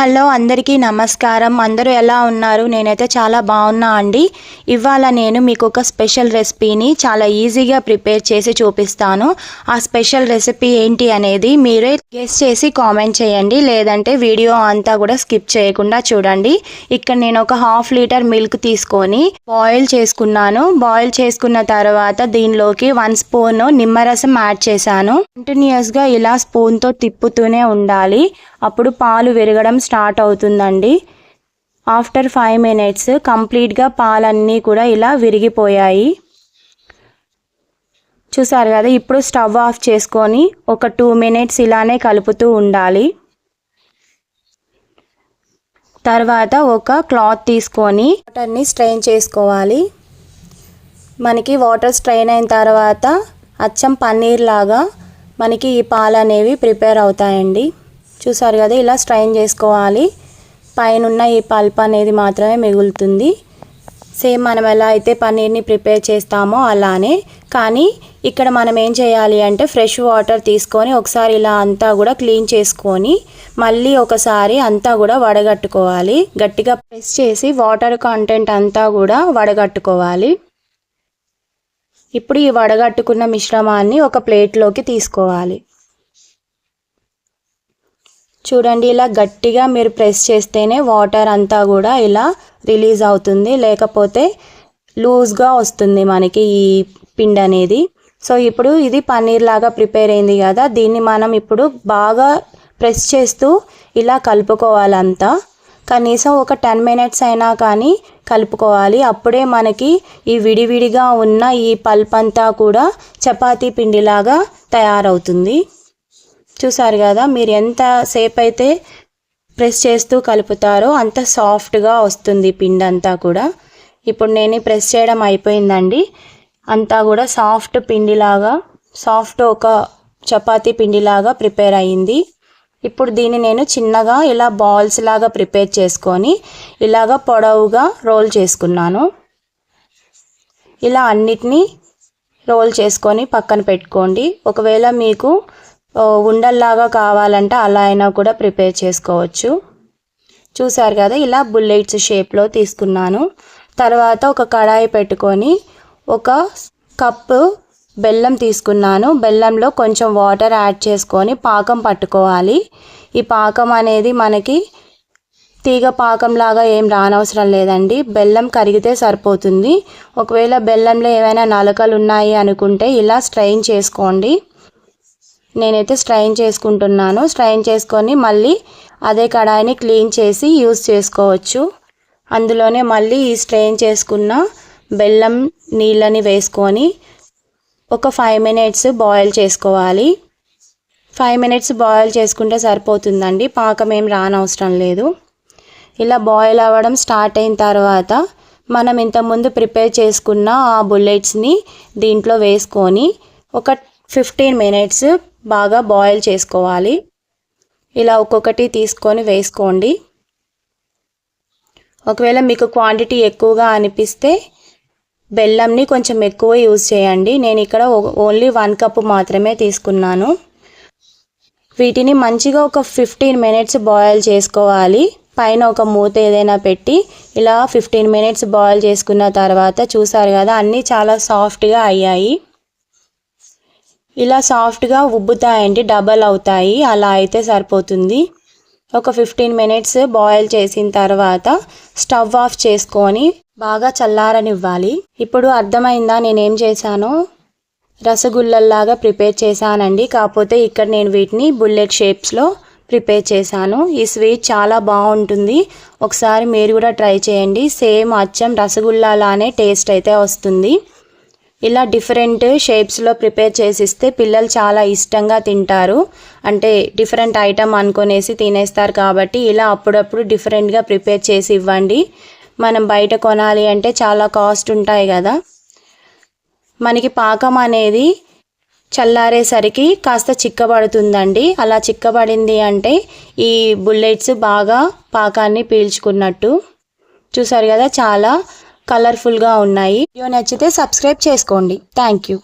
Hello అందరికీ నమస్కారం. అందరూ ఎలా ఉన్నారు? నేనైతే చాలా బాగున్నా అండి. ఇవాళ నేను మీకు ఒక స్పెషల్ రెసిపీని చాలా ఈజీగా ప్రిపేర్ చేసి చూపిస్తాను. ఆ స్పెషల్ రెసిపీ ఏంటి అనేది మీరే గెస్ చేసి కామెంట్ చేయండి. లేదంటే వీడియో అంతా కూడా స్కిప్ చేయకుండా చూడండి. ఇక్కడ నేను ఒక హాఫ్ లీటర్ మిల్క్ తీసుకొని బాయిల్ చేసుకున్నాను. బాయిల్ చేసుకున్న తర్వాత దీనిలోకి వన్ స్పూన్ నిమ్మరసం యాడ్ చేశాను. కంటిన్యూస్గా ఇలా స్పూన్తో తిప్పుతూనే ఉండాలి. అప్పుడు పాలు విరగడం స్టార్ట్ అవుతుందండి. ఆఫ్టర్ ఫైవ్ మినిట్స్ కంప్లీట్గా పాలన్నీ కూడా ఇలా విరిగిపోయాయి. చూసారు కదా ఇప్పుడు స్టవ్ ఆఫ్ చేసుకొని ఒక టూ మినిట్స్ ఇలానే కలుపుతూ ఉండాలి. తర్వాత ఒక క్లాత్ తీసుకొని వాటర్ని స్ట్రెయిన్ చేసుకోవాలి. మనకి వాటర్ స్ట్రెయిన్ అయిన తర్వాత అచ్చం పన్నీర్ లాగా మనకి ఈ పాలు అనేవి ప్రిపేర్ అవుతాయండి. చూసారు కదా ఇలా స్ట్రైన్ చేసుకోవాలి. పైన ఈ పల్ప్ అనేది మాత్రమే మిగులుతుంది. సేమ్ మనం ఎలా అయితే పన్నీర్ని ప్రిపేర్ చేస్తామో అలానే కానీ ఇక్కడ మనం ఏం చేయాలి అంటే ఫ్రెష్ వాటర్ తీసుకొని ఒకసారి ఇలా అంతా కూడా క్లీన్ చేసుకొని మళ్ళీ ఒకసారి అంతా కూడా వడగట్టుకోవాలి. గట్టిగా ప్రెస్ చేసి వాటర్ కంటెంట్ అంతా కూడా వడగట్టుకోవాలి. ఇప్పుడు ఈ వడగట్టుకున్న మిశ్రమాన్ని ఒక ప్లేట్లోకి తీసుకోవాలి. చూడండి ఇలా గట్టిగా మీరు ప్రెస్ చేస్తేనే వాటర్ అంతా కూడా ఇలా రిలీజ్ అవుతుంది. లేకపోతే లూజ్గా వస్తుంది మనకి ఈ పిండి అనేది. సో ఇప్పుడు ఇది పన్నీర్ లాగా ప్రిపేర్ అయింది కదా దీన్ని మనం ఇప్పుడు బాగా ప్రెస్ చేస్తూ ఇలా కలుపుకోవాలంతా కనీసం ఒక టెన్ మినిట్స్ అయినా కానీ కలుపుకోవాలి. అప్పుడే మనకి ఈ విడివిడిగా ఉన్న ఈ పల్ప్ అంతా కూడా చపాతీ పిండిలాగా తయారవుతుంది. చూసారు కదా మీరు ఎంత సేపు అయితే ప్రెస్ చేస్తూ కలుపుతారో అంత సాఫ్ట్గా వస్తుంది పిండి అంతా కూడా. ఇప్పుడు నేను ప్రెస్ చేయడం అయిపోయిందండి. అంతా కూడా సాఫ్ట్ పిండిలాగా సాఫ్ట్ ఒక చపాతీ పిండిలాగా ప్రిపేర్ అయ్యింది ఇప్పుడు దీన్ని నేను చిన్నగా ఇలా బాల్స్ లాగా ప్రిపేర్ చేసుకొని ఇలాగ పొడవుగా రోల్ చేసుకున్నాను. ఇలా అన్నిటినీ రోల్ చేసుకొని పక్కన పెట్టుకోండి. ఒకవేళ మీకు ఉండల్లాగా కావాలంటే అలా అయినా కూడా ప్రిపేర్ చేసుకోవచ్చు. చూసారు కదా ఇలా బుల్లెట్స్ షేప్లో తీసుకున్నాను. తర్వాత ఒక కడాయి పెట్టుకొని ఒక కప్పు బెల్లం తీసుకున్నాను. బెల్లంలో కొంచెం వాటర్ యాడ్ చేసుకొని పాకం పట్టుకోవాలి. ఈ పాకం అనేది మనకి తీగ పాకంలాగా ఏం రానవసరం లేదండి. బెల్లం కరిగితే సరిపోతుంది. ఒకవేళ బెల్లంలో ఏమైనా నలకలు ఉన్నాయి అనుకుంటే ఇలా స్ట్రైన్ చేసుకోండి. నేనైతే స్ట్రైన్ చేసుకుంటున్నాను. స్ట్రైన్ చేసుకొని మళ్ళీ అదే కడాయిని క్లీన్ చేసి యూస్ చేసుకోవచ్చు. అందులోనే మళ్ళీ ఈ స్ట్రెయిన్ చేసుకున్న బెల్లం నీళ్ళని వేసుకొని ఒక ఫైవ్ మినిట్స్ బాయిల్ చేసుకోవాలి. ఫైవ్ మినిట్స్ బాయిల్ చేసుకుంటే సరిపోతుందండి. పాకం ఏం రానవసరం లేదు. ఇలా బాయిల్ అవ్వడం స్టార్ట్ అయిన తర్వాత మనం ఇంతకుముందు ప్రిపేర్ చేసుకున్న ఆ బుల్లెట్స్ని దీంట్లో వేసుకొని ఒక ఫిఫ్టీన్ మినిట్స్ బాగా బాయిల్ చేసుకోవాలి. ఇలా ఒక్కొక్కటి తీసుకొని వేసుకోండి. ఒకవేళ మీకు క్వాంటిటీ ఎక్కువగా అనిపిస్తే బెల్లంని కొంచెం ఎక్కువ యూజ్ చేయండి. నేను ఇక్కడ ఓన్లీ వన్ కప్ మాత్రమే తీసుకున్నాను. వీటిని మంచిగా ఒక ఫిఫ్టీన్ మినిట్స్ బాయిల్ చేసుకోవాలి. పైన ఒక మూత ఏదైనా పెట్టి ఇలా ఫిఫ్టీన్ మినిట్స్ బాయిల్ చేసుకున్న తర్వాత చూసారు కదా అన్నీ చాలా సాఫ్ట్గా అయ్యాయి. ఇలా సాఫ్ట్గా ఉబ్బుతాయండి డబల్ అవుతాయి. అలా అయితే సరిపోతుంది. ఒక ఫిఫ్టీన్ మినిట్స్ బాయిల్ చేసిన తర్వాత స్టవ్ ఆఫ్ చేసుకొని బాగా చల్లారనివ్వాలి. ఇప్పుడు అర్థమైందా నేనేం చేశానో? రసగుల్లల్లాగా ప్రిపేర్ చేశానండి. కాకపోతే ఇక్కడ నేను వీటిని బుల్లెట్ షేప్స్లో ప్రిపేర్ చేశాను. ఈ స్వీట్ చాలా బాగుంటుంది. ఒకసారి మీరు కూడా ట్రై చేయండి. సేమ్ అచ్చం రసగుల్లాలానే టేస్ట్ అయితే వస్తుంది. ఇలా డిఫరెంట్ షేప్స్లో ప్రిపేర్ చేసిస్తే పిల్లలు చాలా ఇష్టంగా తింటారు. అంటే డిఫరెంట్ ఐటమ్ అనుకునేసి తినేస్తారు కాబట్టి ఇలా అప్పుడప్పుడు డిఫరెంట్గా ప్రిపేర్ చేసి ఇవ్వండి. మనం బయట కొనాలి అంటే చాలా కాస్ట్ ఉంటాయి కదా. మనకి పాకం అనేది చల్లారేసరికి కాస్త చిక్కబడుతుందండి. అలా చిక్కబడింది అంటే ఈ బుల్లెట్స్ బాగా పాకాన్ని పీల్చుకున్నట్టు. చూసారు కదా చాలా కలర్ఫుల్గా ఉన్నాయి. వీడియో నచ్చితే సబ్స్క్రైబ్ చేసుకోండి. Thank you